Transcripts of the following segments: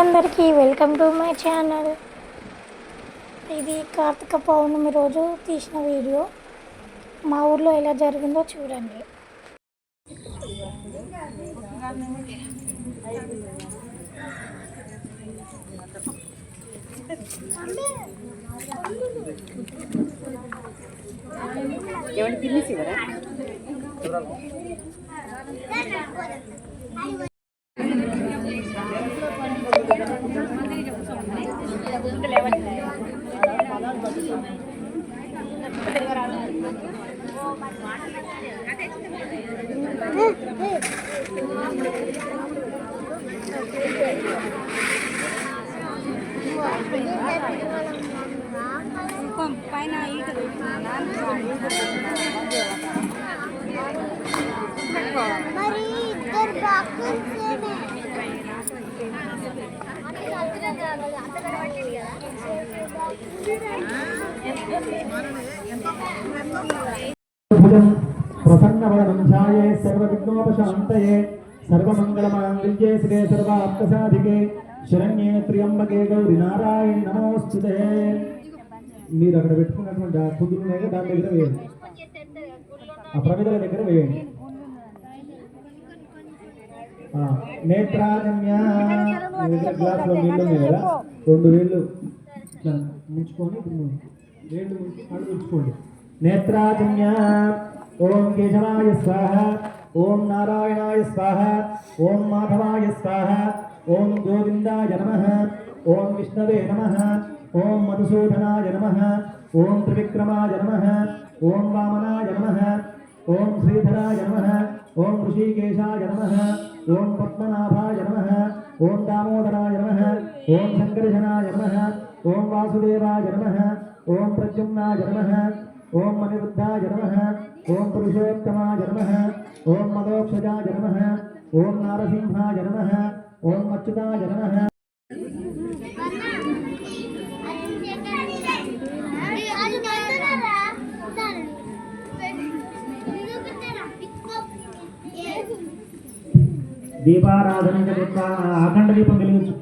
అందరికీ welcome to my channel. ఇది కార్తీక పౌర్ణమి రోజు తీసిన వీడియో. మా ఊర్లో ఎలా జరిగిందో చూడండి. కదా పైన మరి ఇద్దరు బాక్సులే భుజం ప్రసన్నవరవంశాయే సర్వవిఘ్నోపశాంతయే సర్వమంగళమాంగళ్యే శివే సర్వార్థసాధికే శరణ్యే త్ర్యంబకే గౌరి నారాయణ నమోస్తుతే మీరు అక్కడ పెట్టుకున్నటువంటి ఆ కుదురు ఉన్నాయి దాని దగ్గర వేయండి. ఆ ప్రమిదల దగ్గర వేయండి. నేత్రాగమ్య నేత్రాజన్య నీళ్ళు ఉన్నాయి కదా? రెండు వేళ్ళు. ఉంచుకొని వేళ్ళు ఉంచి కళ్ళు ఉంచుకోండి. నేత్రాజన్య. ఓం కేశవాయ స్వాహ. ఓం నారాయణాయ స్వాహ. ఓం మాధవాయ స్వాహ. ఓం గోవిందాయ నమ. ఓం విష్ణవే నమ. ఓం మధుసూదనాయ నమ. ఓం త్రివిక్రమాయ నమ. ఓం వామనాయ నమ. ఓం శ్రీధరాయ నమ. ఓం ఋషికేశాయ నమ. ఓం పద్మనాభాయ నమ. ఓం దామోదరాయ నమ. ఓం శంకర్షణాయ నమ. ఓం వాసుదేవాయ నమ ఓం ప్రద్యుమ్నాయ నమ ఓం అనిరుద్ధాయ నమ ఓం పురుషోత్తమాయ నమ ఓం మదోక్షజాయ నమ ఓం నారసింహాయ నమ ఓం అచ్యుతాయ నమ దీపారాధన అఖండ దీపం వెలిగించు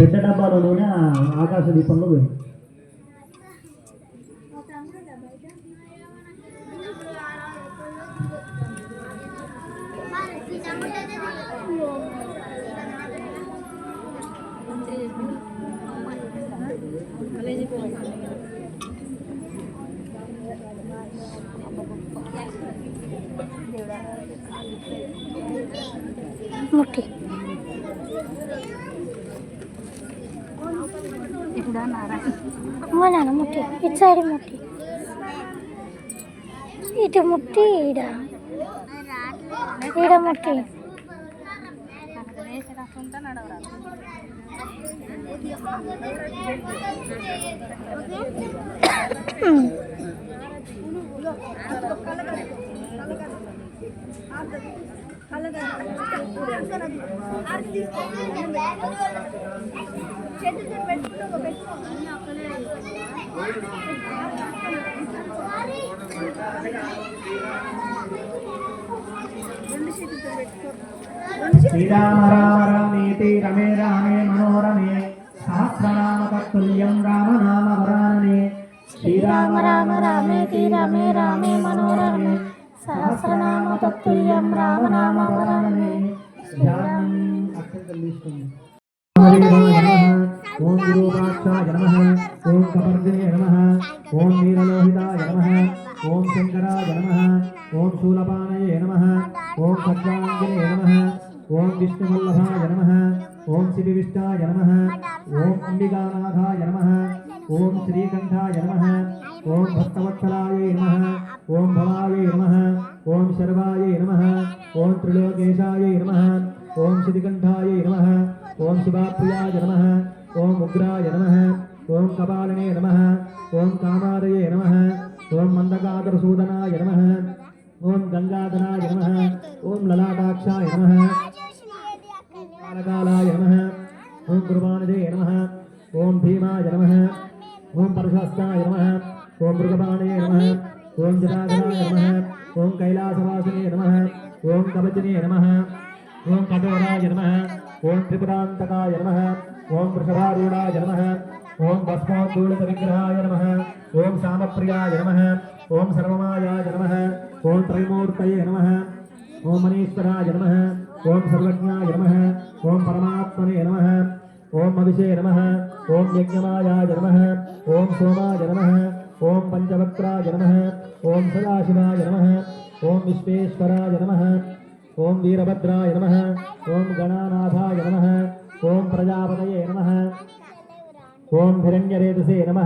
పెద్ద డబ్బాలో నూనె ఆ ఆకాశ దీపంలో పోయింది ముట్టి మా నాన్న ముట్టి ఇటు సైడ్ ముట్టి. ఇటు ముట్టి ఈడ. ఈడ ముట్టి. చెట్టు శ్రీరామ రామ రామేతి రమే రామే మనోరమే సహస్రనామ తత్తుల్యం రామ నామ వరాననే శ్రీరామ రామ రామేతి రమే రామే మనోరమే సహస్రనామ తత్తుల్యం రామనామ వరణమే ధ్యానం అక్షంతలు తీసుకోండి ఓం గురువాక్షాయ నమ ఓం కపర్దినే నమ ఓం నీలలోహితాయ నమ ఓం శంకరాయ నమ ఓం శూలపానయే నమ ఓం ఖడ్గాంజనే నమ ఓం విష్ణువల్లభాయ నమ ఓం శివివిష్టాయ నమ ఓం అంబికానాథాయ నమ ఓం శ్రీకంఠాయ నమ ఓం భక్తవత్సలాయ నమ ఓం భవాయ నమ ఓం శర్వాయ నమ ఓం త్రిలోకేశాయ నమ ఓం శితికంఠాయ నమ ఓం శివాప్రియాయ నమ ஓம் உக்ராய நம ஓம் கபாலினே நம ஓம் காமாதயே நம ஓம் மந்தகாதரசூதனாய நம ஓம் கங்காதனாய நம ஓம் லலாடாட்சாய நம காலகாலாய நம ஓம் குருபானதே நம ஓம் பீமாய நம ஓம் பரசாஸ்தாய நம ஓம் மிருகபானே நம ஓம் ஜடாகராய நம ஓம் கைலாசவாசனே நம ஓம் கவச்சனே நம ஓம் கடோராய நம ஓம் திரிபுராந்தகாய நம ఓం వృషభారూఢాయ నమ ఓం భస్మోద్దూళిత విగ్రహాయ నమ ఓం సామప్రియాయ నమ ఓం సర్వమాయాయ నమ ఓం త్రైమూర్తయే నమ ఓం మనీశ్వరాయ నమ ఓం సర్వజ్ఞాయ నమ ఓం పరమాత్మనే నమ ఓం అభిషే నమ ఓం యజ్ఞమాయాయ నమ ఓం సోమాయ నమ ఓం పంచవక్రాయ నమ ఓం సదాశివాయ నమ ఓం విశ్వేశ్వరాయ నమ ఓం వీరభద్రాయ నమ ఓం గణానాథాయ నమ ఓం ప్రజాపతయే నమ. ఓం హిరణ్యరేతసే నమ.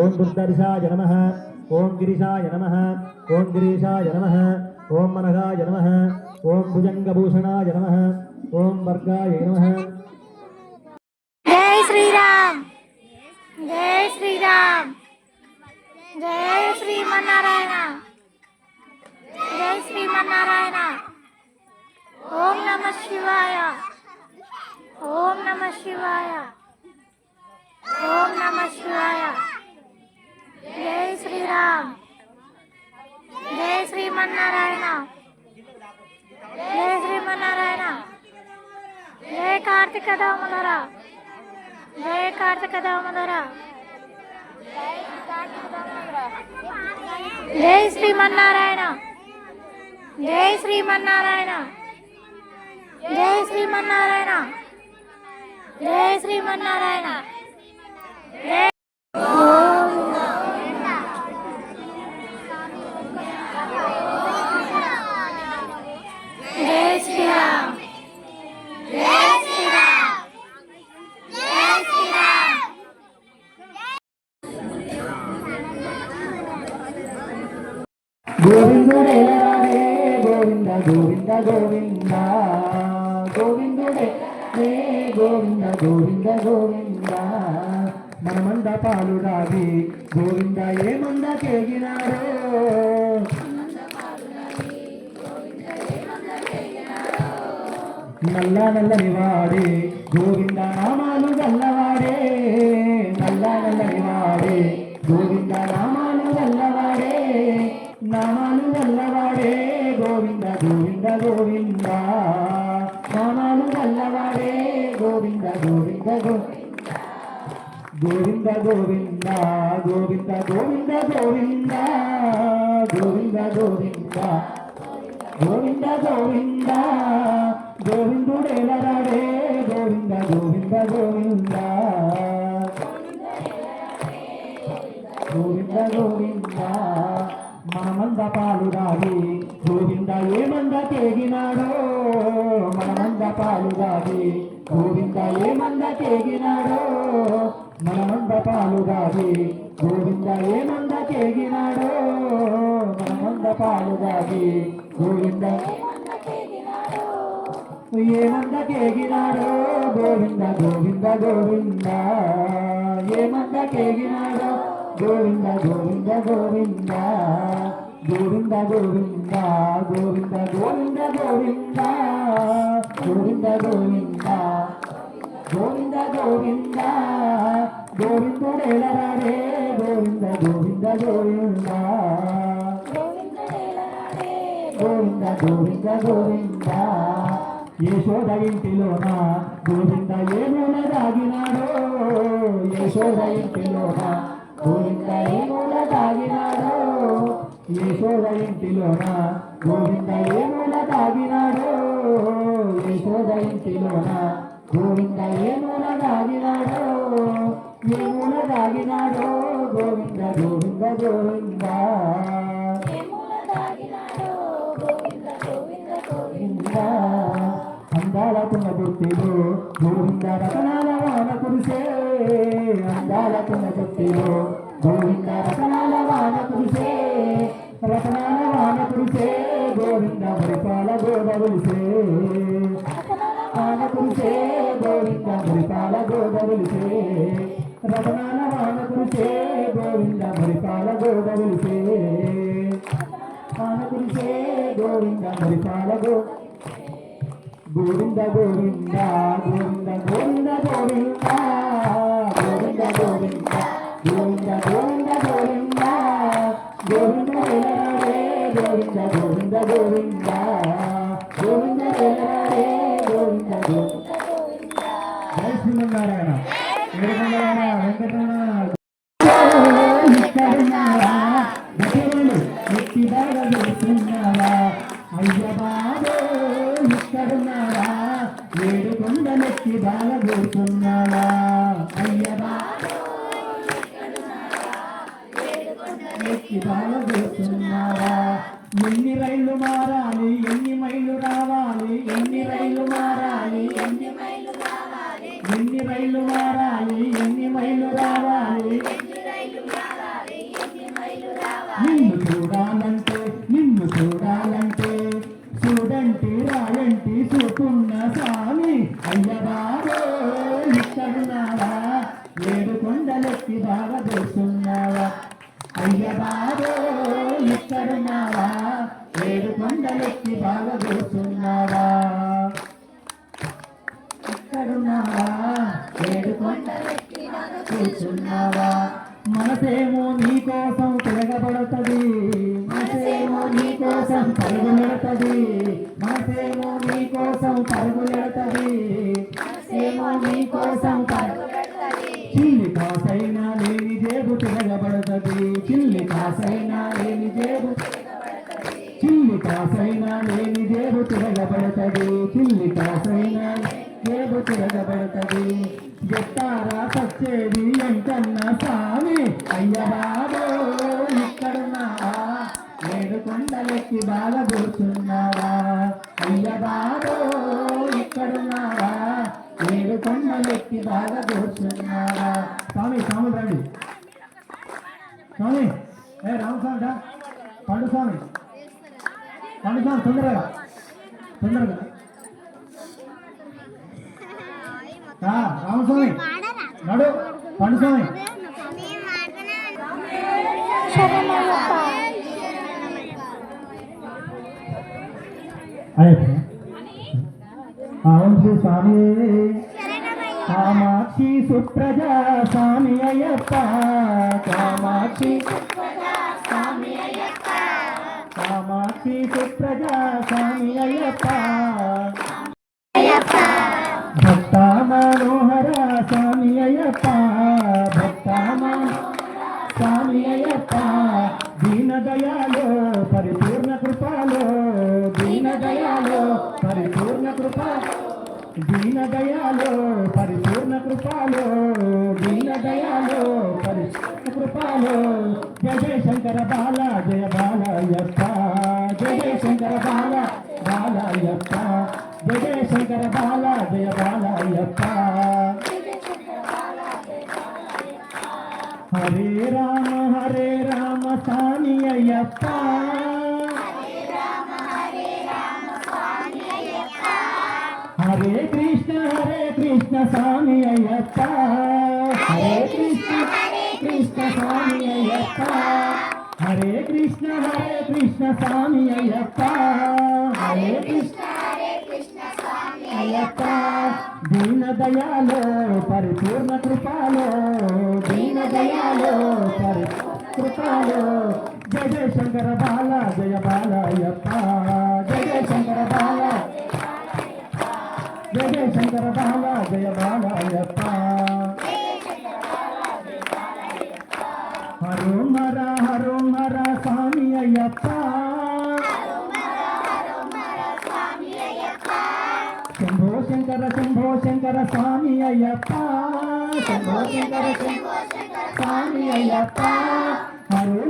ఓం దుర్దర్శాయ నమ. ఓం గిరిశాయ నమ. ఓం గిరీశాయ నమ. ఓం మనగాయ నమ. ఓం భుజంగభూషణాయ నమ. ఓం వర్గాయ నమ. జై శ్రీరామ్. జై శ్రీరామ్. జై శ్రీమన్నారాయణ. జై శ్రీమన్నారాయణ ఓం నమ శివాయ ఓం నమ శివాయ ఓం నమ శివాయ జై శ్రీరామ్. జై శ్రీమన్నారాయణ. జై శ్రీమన్నారాయణ. జై కార్తీక దామోదర. జై కార్తీక దామోదర. జై శ్రీమన్నారాయణ. జై శ్రీమన్నారాయణ. జై శ్రీమన్నారాయణ. జై శ్రీమన్నారాయణ. జై గోవిందుడే రారే గోవింద గోవింద గోవింద. గోవిందుడే రే గోవింద గోవింద గోవింద. మనమంద పాలు రావి గోవింద ఏమంద కేగినారో నల్ల నల్లని వాడే గోవింద నామాలు గల్లవాడే నల్ల నల్లని వాడే గోవింద నామాలు నామాలు వల్లవాడే గోవింద గోవింద గోవింద. నామాలు వల్లవాడే గోవింద గోవింద గోవింద. గోవింద గోవింద గోవింద గోవింద గోవింద. గోవింద గోవింద. గోవింద గోవింద. గోవిందుడేలరాడే గోవింద గోవింద. గోవింద గోవింద గోవింద. మనమంద పాలు రావి గోవింద ఏమంద తేగినాడో? మనమంద పాలు రావి గోవింద ఏమంద తేగినాడో? మనమంద పాలు రావి గోవింద ఏమంద తేగినాడో? మనమంద పాలు రావి గోవింద ఏమంద కేగినాడో గోవింద గోవింద గోవింద. ఏమంద కేగినాడో గోవింద గోవింద గోవింద. గోవింద గోవింద గోవింద గోవింద గోవింద. గోవింద గోవింద. గోవింద గోవింద. గోవిందుడేలరాడే గోవింద గోవింద గోవింద. గోవింద గోవింద గోవింద యశోద ఇంటిలోన గోవింద ఏమూల దాగినాడో యశోద ఇంటిలోన గోవింద ఏ మూల తాగినాడో యశోద ఇంటిలోన గోవింద ఏ మూల తాగినాడో యశోద ఇంటిలోన తాగినాడో ఏ మూల తాగినాడో గోవింద గోవింద గోవింద. అందాల కుండ బుద్ధిలో గోవింద వాన కురిసే. అందాల కొన కొట్టిలో గోవింద రతనాల వాన కురిసే రతనాల వాన కురిసే గోవింద పరిపాల గోదవులిసే వాన కురిసే గోవింద పరిపాల గోదవులిసే రతనాల వాన కురిసే గోవింద పరిపాల గోదవులిసే వాన కురిసే గోవింద పరిపాల గో గోవింద గోవిందా ఎత్తి బాగా ఎన్ని రైళ్ళు మారాలి ఎన్ని మైళ్ళు రావాలి ఎన్ని రైళ్ళు మారాలి ఎన్ని ఎన్ని రైళ్ళు మారాలి ఎన్ని మైళ్ళు రావాలి నిన్ను చూడాలంటే నిన్ను చూడాలంటే చూడంటే రాయంటి చూపున్న స్వామి అయ్యబాబో ఇక్కడున్నావా ఏడు కొండలెక్కి బాగా చూస్తున్నావా అయ్య బాబో ఇక్కడున్నావా ఏడు కొండలెక్కి బాగా చూస్తున్నావా ఇక్కడున్నావా ఏడు కొండలెక్కి బాగా కూర్చున్నావా? మనసేమో నీ కోసం తిరగబడుతుంది. మనసేమో నీ కోసం పరుగులెడతది. మనసేమో నీ కోసం పరుగులెడతది మనసేమో నీ కోసం లేని జేబు చిల్లి కాసైనా లేని జేబు. చిల్లి కాసైనా లేని జేబు తిరగబడతది చిల్లి రండి సార్ తొందరగా. తొందరగా రామస్వామి. నడు పండుస్వామి. అవును స్వామి. కామాక్షి సుప్రజా స్వామి అయ్యప్ప. కామాక్షి దీన దయాలో పరిపూర్ణ కృపాలో దీన దయాలో పరిపూర్ణ కృపాలో. జయ జయ శంకర బాల జయ బాలయ్యప్ప జయ జయ శంకర బాల బాలయ్యప్ప. జయ జయ శంకర బాల జయ బాలయ్యప్ప. హరే రామ హరే రామ సాని అయ్యప్ప. హరే కృష్ణ హరే కృష్ణ స్వామి అయ్యప్ప. హరే కృష్ణ అయ్యప్ప. దీన దయాలో పరిపూర్ణ కృపాలో. దీన దయాలో పరి కృపాలో. జయ జయ శంకర బాల జయ బాల అయ్యప్ప. జయ జయ శంకర బాల జయ జయ శంకర బాల జయ బాల ஐயப்பா சங்கோ சங்கர சங்கோ சங்கர சாமி ஐயப்பா அருள்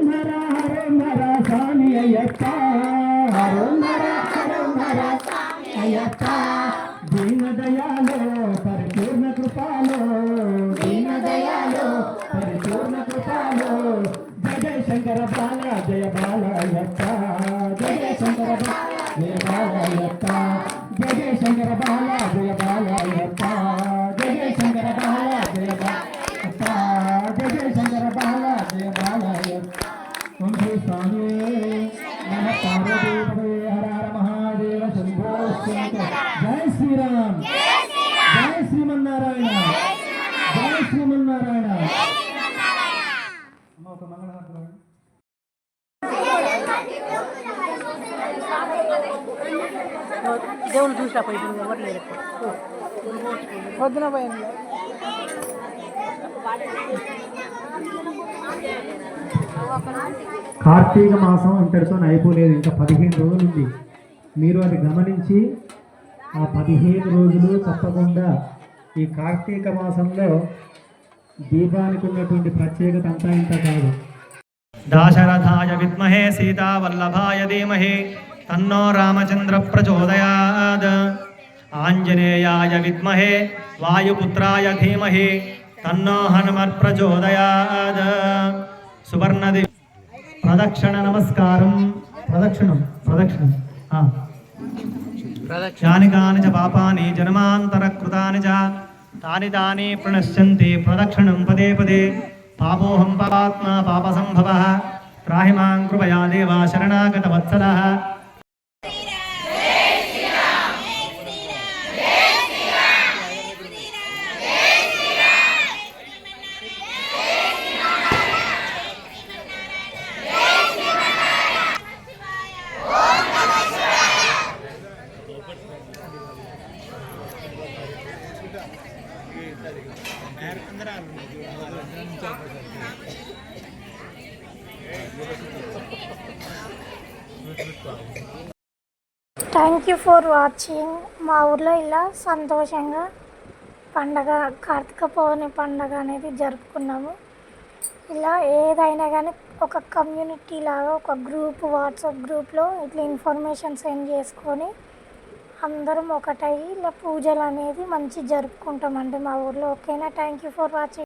స్కూల్ స్టాఫ్ ఎవరు లేరు పొద్దున పోయింది. కార్తీక మాసం ఇంతటితో అయిపోలేదు. ఇంకా పదిహేను రోజులు ఉంది. మీరు అది గమనించి ఆ పదిహేను రోజులు తప్పకుండా ఈ కార్తీక మాసంలో దీపానికి ఉన్నటువంటి ప్రత్యేకత అంతా ఇంత కాదు. దాశరథాయ విద్మహే సీతావల్లభాయ ధీమహే तन्नो रामचन्द्र प्रचोदयात् आञ्जनेयाय विद्महे वायुपुत्राय धीमहि तन्नो हनुमत् प्रचोदयात् सुवर्णदि ప్రదక్షిణ నమస్కారం ప్రదక్షిణం ప్రదక్షిణం ఆ. యాని కాని చ పాపాని జన్మాంతరకృతాని చ తాని తాని ప్రణశ్యంతి ప్రదక్షిణం పదే పదే పాపోహం పాపాత్మా పాపసంభవ త్రాహి మాం కృపయా దేవా శరణాగత వత్సల థ్యాంక్ యూ ఫర్ వాచింగ్ మా ఊర్లో ఇలా సంతోషంగా పండగ కార్తీక పౌర్ణమి పండగ అనేది జరుపుకున్నాము. ఇలా ఏదైనా కానీ ఒక కమ్యూనిటీ లాగా ఒక గ్రూప్ వాట్సాప్ గ్రూప్లో ఇట్లా ఇన్ఫర్మేషన్ సెండ్ చేసుకొని అందరం ఒకటై ఇలా పూజలు అనేది మంచి జరుపుకుంటామండి మా ఊర్లో. ఓకేనా? Thank you for watching